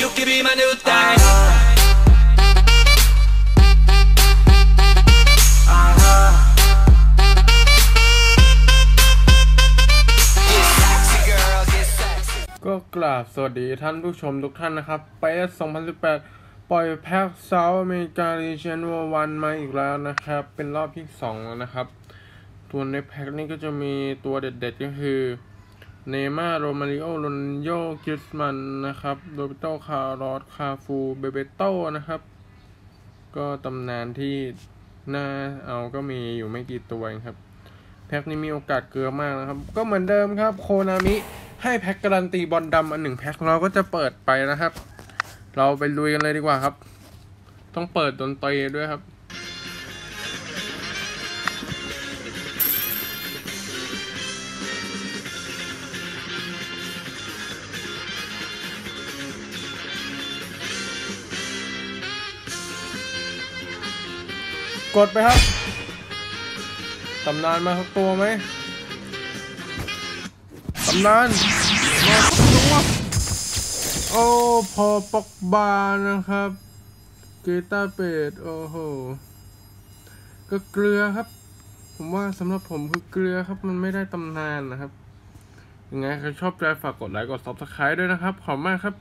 you can be my new thing. ก็กราบสวัสดีท่านผู้ชมทุกท่านนะครับไป2018 ปล่อยแพ็กเซาท์อเมริกา r ีเชนววันมาอีกแล้วนะครับ เป็นรอบที่ 2 แล้วนะครับ ตัวในแพ็กนี้ก็จะมีตัวเด็ดๆก็คือ เนม่าโรมาริโอโรนโยกิสมันนะครับโรเบโตคาร์ลอสคาฟูเบเบโตนะครับ ก็ตำนานที่น่าเอาก็มีอยู่ไม่กี่ตัวครับ แพ็คนี้มีโอกาสเกลือมากนะครับ ก็เหมือนเดิมครับโคนามิให้แพ็คการันตีบอลดำอันหนึ่งแพ็คเราก็จะเปิดไปนะครับ เราไปลุยกันเลยดีกว่าครับ ต้องเปิดดนตรีด้วยครับ กดไปครับตำนานมาสักตัวไหมตำนานมาสักตัวโอ้พอปอกบานะครับเกตาเปดโอ้โหก็เกลือครับ ผมว่าสำหรับผมคือเกลือครับ มันไม่ได้ตำนานนะครับยังไงใครชอบใจฝากกดไลค์กด subscribe ด้วยนะครับ ขอบคุณมากครับ